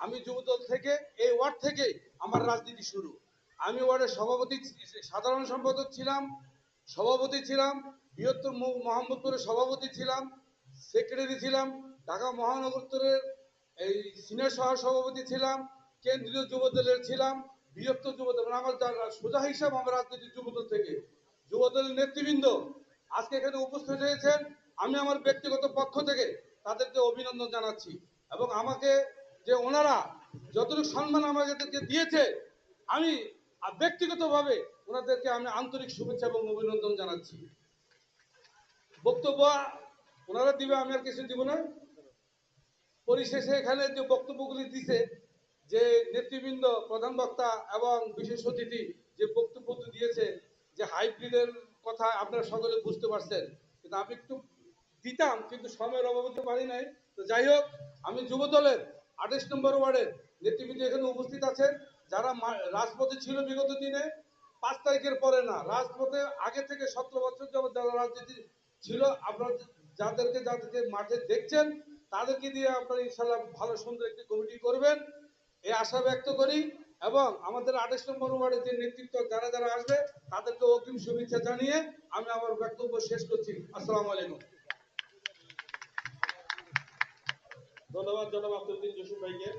আমি যুবদল থেকে, এই ওয়ার্ড থেকে আমার রাজনীতি শুরু। আমি ওয়ার্ডের সভাপতি সাধারণ সম্পাদক ছিলাম, সভাপতি ছিলাম, বৃহত্তর মোহাম্মদপুরের সভাপতি ছিলাম, সেক্রেটারি ছিলাম, ঢাকা মহানগর উত্তরের এই সিনিয়র সহ সভাপতি ছিলাম, কেন্দ্রীয় যুবদলের ছিলাম, বৃহত্তর যুবদল আমার সোজা হিসাব আমার রাজনীতি যুবদল থেকে। যুবদলের নেতৃবৃন্দ আজকে এখানে উপস্থিত হয়েছেন। আমি আমার ব্যক্তিগত পক্ষ থেকে তাদেরকে অভিনন্দন জানাচ্ছি এবং আমাকে যে ওনারা যতটুকু সম্মান আমাদেরকে দিয়েছে, আমি ব্যক্তিগতভাবে ওনাদেরকে আমি আন্তরিক শুভেচ্ছা এবং অভিনন্দন জানাচ্ছি। বক্তব্য ওনারা দিবে আমি আর কিছু দিব না। পরিশেষে এখানে যে বক্তব্যগুলি দিছে, যে নেতৃবৃন্দ, প্রধান বক্তা এবং বিশেষ অতিথি যে বক্তব্য দিয়েছে, যে হাইব্রিডের কথা আপনারা সকলে বুঝতে পারছেন, কিন্তু আমি একটু দিতাম, কিন্তু সময়ের অভাবে পারি নাই। তো যাই হোক, আমি যুব দলের আঠাশ নম্বর ওয়ার্ডের নেতৃবৃন্দ এখানে উপস্থিত আছেন। যারা রাজপথে ছিল বিগত দিনে, পাঁচ তারিখের পরে না, রাজপথে আগে থেকে সতেরো বছর যাবত যারা রাজনীতি ছিল, আপনারা যাদেরকে যাদেরকে মাঠে দেখছেন, তাদেরকে দিয়ে আপনারা ইনশাল্লাহ ভালো সুন্দর একটি কমিটি করবেন। এই আশা ব্যক্ত করি এবং আমাদের আঠাশ নম্বর ওয়ার্ডের যে নেতৃত্ব যারা যারা আসবে, তাদেরকে অগ্রিম শুভেচ্ছা জানিয়ে আমি আমার বক্তব্য শেষ করছি। আসসালামু আলাইকুম। ধন্যবাদ জনাব আব্দুদ্দিন জসিম ভাইকে।